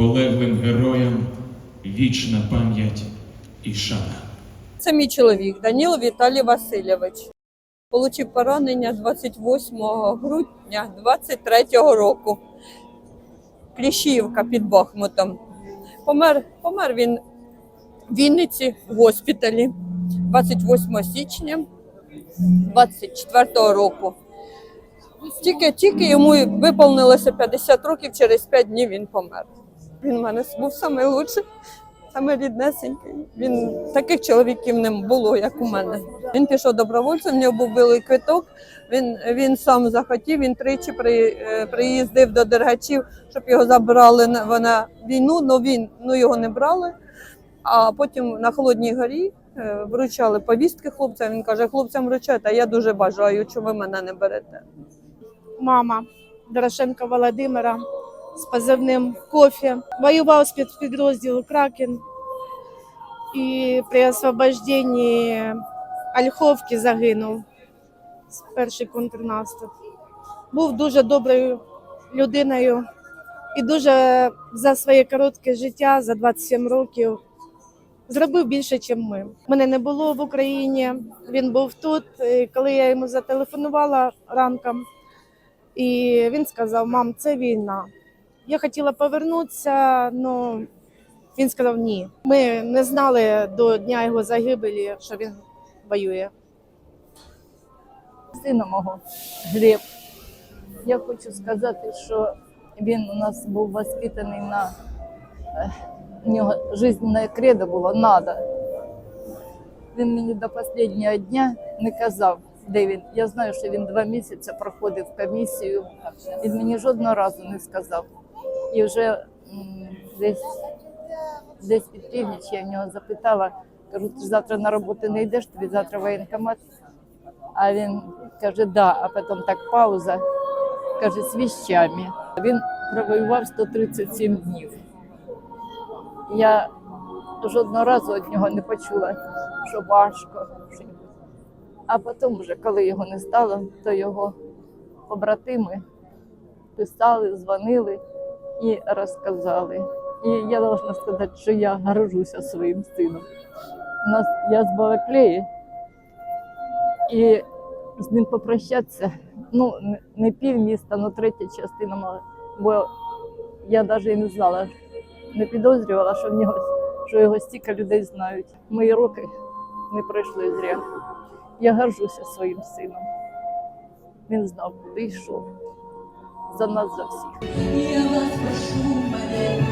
полеглим героям вічна пам'ять і шана. Це мій чоловік Даніло Віталій Васильович. Получив поранення 28 грудня 23-го року. Кліщівка під Бахмутом. Помер, помер він в Вінниці в госпіталі 28 січня 24-го року. Тільки, тільки йому виповнилося 50 років, через 5 днів він помер. Він у мене був найкращий, саме ріднесенький. Він таких чоловіків не було, як у мене. Він пішов добровольцем, в нього був білий квиток. Він, він сам захотів, він тричі при, е, приїздив до дергачів, щоб його забрали на, війну, але він ну, його не брали. А потім на Холодній горі е, вручали повістки хлопцям. Він каже, хлопцям вручайте, а я дуже бажаю, що ви мене не берете. мама Дорошенка Володимира з позивним кофе. Воював з підрозділу Кракен і при освобожденні Ольховки загинув перший контрнаступ. Був дуже доброю людиною і дуже за своє коротке життя, за 27 років, зробив більше, ніж ми. Мене не було в Україні, він був тут. І коли я йому зателефонувала ранком, і він сказав: Мам, це війна. Я хотіла повернутися, але він сказав ні. Ми не знали до дня його загибелі, що він воює. сина мого Глеб. Я хочу сказати, що він у нас був воспитаний на е, у нього жизненне кредо було надо. Він мені до останнього дня не казав, де він. Я знаю, що він два місяці проходив комісію. Він мені жодного разу не сказав. І вже десь, десь під північ я в нього запитала, кажу, ти завтра на роботу не йдеш, тобі завтра воєнкомат. А він каже, да, а потім так пауза, каже, з віщами. Він провоював 137 днів. Я жодного разу від нього не почула, що важко. А потім, вже, коли його не стало, то його побратими писали, дзвонили і розказали. І я должна сказати, що я горжуся своїм сином. У нас я з Балаклеї, і з ним попрощатися. Ну, не- пів міста, але третя частина мала. Бо я навіть не знала, не підозрювала, що в нього що його стільки людей знають. Мої роки не пройшли зря. Я горжуся своїм сином. Він знав, куди йшов. За нас, за всіх нас прошу мене.